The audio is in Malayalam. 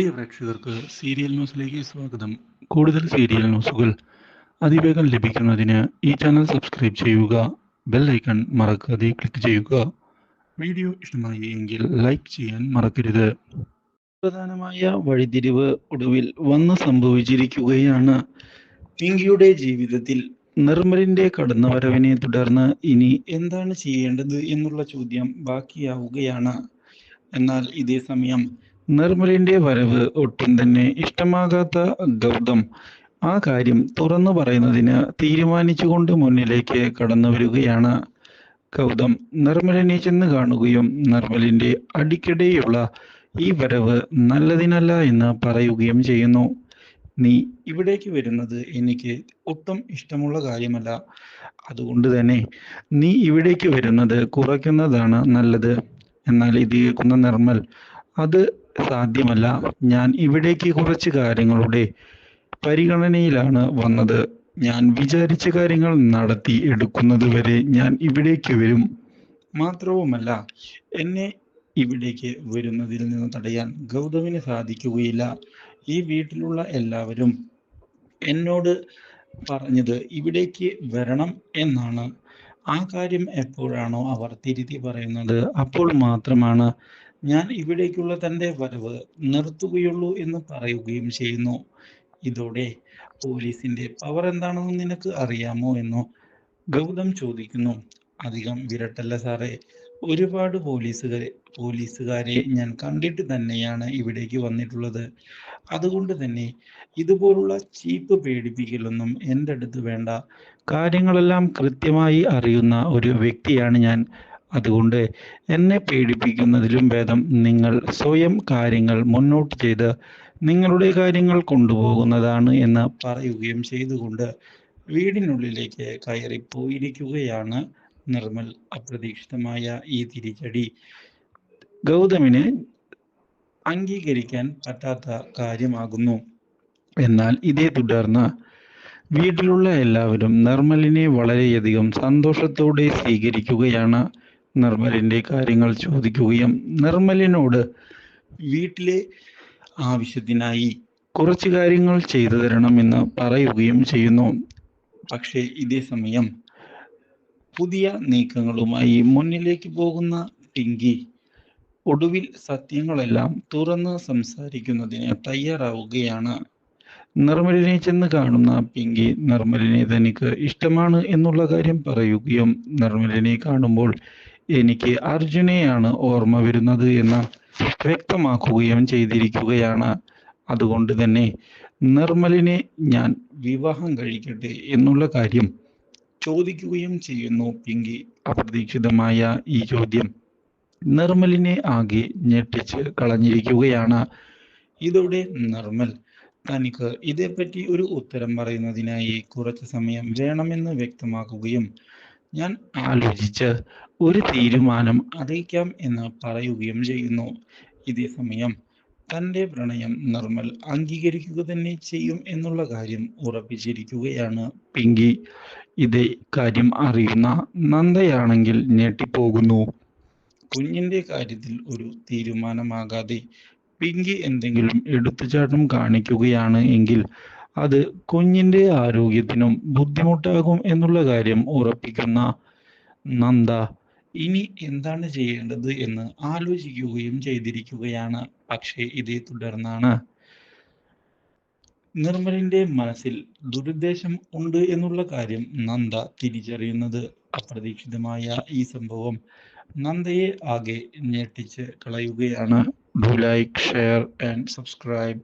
പ്രിയ പ്രേക്ഷകർക്ക് സീരിയൽ ന്യൂസിലേക്ക് സ്വാഗതം. കൂടുതൽ സീരിയൽ ന്യൂസുകൾ അതിവേഗം ലഭിക്കുന്നതിന് ഈ ചാനൽ സബ്സ്ക്രൈബ് ചെയ്യുക ബെൽ ഐക്കൺ മറക്കാതെ ക്ലിക്ക് ചെയ്യുക. വീഡിയോ ഇഷ്ടമായി എങ്കിൽ ലൈക്ക് ചെയ്യാൻ മറക്കരുത്. പ്രധാനമായ വഴിതിരിവ് ഒടുവിൽ വന്ന് സംഭവിച്ചിരിക്കുകയാണ്. പിങ്കിയുടെ ജീവിതത്തിൽ നിർമ്മലിന്റെ കടന്ന വരവിനെ തുടർന്ന് ഇനി എന്താണ് ചെയ്യേണ്ടത് എന്നുള്ള ചോദ്യം ബാക്കിയാവുകയാണ്. എന്നാൽ ഇതേ സമയം നിർമ്മലിന്റെ വരവ് ഒട്ടും തന്നെ ഇഷ്ടമാകാത്ത ഗൗതം. ആ കാര്യം തുറന്നു പറയുന്നതിന് തീരുമാനിച്ചുകൊണ്ട് മുന്നിലേക്ക് കടന്നു വരികയാണ് ഗൗതം. നിർമ്മലിനെ ചെന്ന് കാണുകയും നിർമ്മലിന്റെ അടിക്കടിയുള്ള ഈ വരവ് നല്ലതിനല്ല എന്ന് പറയുകയും ചെയ്യുന്നു. നീ ഇവിടേക്ക് വരുന്നത് എനിക്ക് ഒട്ടും ഇഷ്ടമുള്ള കാര്യമല്ല. അതുകൊണ്ട് തന്നെ നീ ഇവിടേക്ക് വരുന്നത് കുറയ്ക്കുന്നതാണ് നല്ലത് എന്നാൽ ഇത് കേൾക്കുന്ന നിർമ്മൽ അത് സാധ്യമല്ല. ഞാൻ ഇവിടേക്ക് കുറച്ച് കാര്യങ്ങളുടെ പരിഗണനയിലാണ് വന്നത്. ഞാൻ വിചാരിച്ച കാര്യങ്ങൾ നടത്തി എടുക്കുന്നത് വരെ ഞാൻ ഇവിടേക്ക് വരും. മാത്രവുമല്ല എന്നെ ഇവിടേക്ക് വരുന്നതിൽ നിന്ന് തടയാൻ ഗൗതമിന് സാധിക്കുകയില്ല. ഈ വീട്ടിലുള്ള എല്ലാവരും എന്നോട് പറഞ്ഞത് ഇവിടേക്ക് വരണം എന്നാണ്. ആ കാര്യം എപ്പോഴാണോ അവർ തിരുത്തി പറയുന്നത്. അപ്പോൾ മാത്രമാണ് ഞാൻ ഇവിടേക്കുള്ള തന്റെ വരവ് നിർത്തുകയുള്ളൂ എന്ന് പറയുകയും ചെയ്യുന്നു. ഇതോടെ പോലീസിന്റെ പവർ എന്താണെന്ന് നിനക്ക് അറിയാമോ എന്ന് ഗൗതം ചോദിക്കുന്നു. അധികം വിരട്ടല്ല സാറേ. ഒരുപാട് പോലീസുകാരെ പോലീസുകാരെ ഞാൻ കണ്ടിട്ട് തന്നെയാണ് ഇവിടേക്ക് വന്നിട്ടുള്ളത്. അതുകൊണ്ട് തന്നെ ഇതുപോലുള്ള ചീപ്പ് പേടിപ്പിക്കലൊന്നും എന്റെ അടുത്ത് വേണ്ട. കാര്യങ്ങളെല്ലാം കൃത്യമായി അറിയുന്ന ഒരു വ്യക്തിയാണ് ഞാൻ. അതുകൊണ്ട് എന്നെ പേടിപ്പിക്കുന്നതിലും ഭേദം നിങ്ങൾ സ്വയം കാര്യങ്ങൾ മുന്നോട്ട് ചെയ്ത് നിങ്ങളുടെ കാര്യങ്ങൾ കൊണ്ടുപോകുന്നതാണ് എന്ന് പറയുകയും ചെയ്തുകൊണ്ട് വീടിനുള്ളിലേക്ക് കയറിപ്പോയിരിക്കുകയാണ് നിർമ്മൽ. അപ്രതീക്ഷിതമായ ഈ തിരിച്ചടി ഗൗതമിന് അംഗീകരിക്കാൻ പറ്റാത്ത കാര്യമാകുന്നു. എന്നാൽ ഇതേ തുടർന്ന് വീട്ടിലുള്ള എല്ലാവരും നിർമ്മലിനെ വളരെയധികം സന്തോഷത്തോടെ സ്വീകരിക്കുകയാണ്. നിർമ്മലിന്റെ കാര്യങ്ങൾ ചോദിക്കുകയും നിർമ്മലിനോട് വീട്ടിലെ ആവശ്യത്തിനായി കുറച്ച് കാര്യങ്ങൾ ചെയ്തു തരണമെന്ന് പറയുകയും ചെയ്യുന്നു. പക്ഷേ ഇതേ സമയം പുതിയ നീക്കങ്ങളുമായി മുന്നിലേക്ക് പോകുന്ന പിങ്കി ഒടുവിൽ സത്യങ്ങളെല്ലാം തുറന്ന് സംസാരിക്കുന്നതിന് തയ്യാറാവുകയാണ്. നിർമ്മലിനെ ചെന്ന് കാണുന്ന പിങ്കി നിർമ്മലിനെ തനിക്ക് ഇഷ്ടമാണ് എന്നുള്ള കാര്യം പറയുകയും നിർമ്മലിനെ കാണുമ്പോൾ എനിക്ക് അർജുനെയാണ് ഓർമ്മ വരുന്നത് എന്ന് വ്യക്തമാക്കുകയും ചെയ്തിരിക്കുകയാണ്. അതുകൊണ്ട് തന്നെ നിർമ്മലിനെ ഞാൻ വിവാഹം കഴിക്കട്ടെ എന്നുള്ള കാര്യം ചോദിക്കുകയും ചെയ്യുന്നു പിങ്കി അപ്രതീക്ഷിതമായ ഈ ചോദ്യം നിർമ്മലിനെ ആകെ ഞെട്ടിച്ച് കളഞ്ഞിരിക്കുകയാണ്. ഇതോടെ നിർമ്മൽ തനിക്ക് ഇതേപ്പറ്റി ഒരു ഉത്തരം പറയുന്നതിനായി കുറച്ച് സമയം വേണമെന്ന് വ്യക്തമാക്കുകയും ഞാൻ ആലോചിച്ച് ഒരു തീരുമാനം അറിയിക്കാം എന്ന് പറയുകയും ചെയ്യുന്നു. ഇതേ സമയം തന്റെ പ്രണയം നിർമ്മൽ അംഗീകരിക്കുക തന്നെ ചെയ്യും എന്നുള്ള കാര്യം ഉറപ്പിച്ചിരിക്കുകയാണ് പിങ്കി. ഇതേ കാര്യം അറിയുന്ന നന്ദയാണെങ്കിൽ ഞെട്ടിപ്പോകുന്നു. കുഞ്ഞിന്റെ കാര്യത്തിൽ ഒരു തീരുമാനമാകാതെ പിങ്കി എന്തെങ്കിലും എടുത്തുചാട്ടം കാണിക്കുകയാണ് എങ്കിൽ അത് കുഞ്ഞിന്റെ ആരോഗ്യത്തിനും ബുദ്ധിമുട്ടാകും എന്നുള്ള കാര്യം ഉറപ്പിക്കുന്ന നന്ദ ഇനി എന്താണ് ചെയ്യേണ്ടത് എന്ന് ആലോചിക്കുകയും ചെയ്തിരിക്കുകയാണ്. പക്ഷേ ഇതേ തുടർന്നാണ്. നിർമ്മലിന്റെ മനസ്സിൽ ദുരുദ്ദേശം ഉണ്ട് എന്നുള്ള കാര്യം നന്ദ തിരിച്ചറിയുന്നത്. അപ്രതീക്ഷിതമായ ഈ സംഭവം നന്ദയെ ആകെ ഞെട്ടിച്ച് കളയുകയാണ്. Do like share and subscribe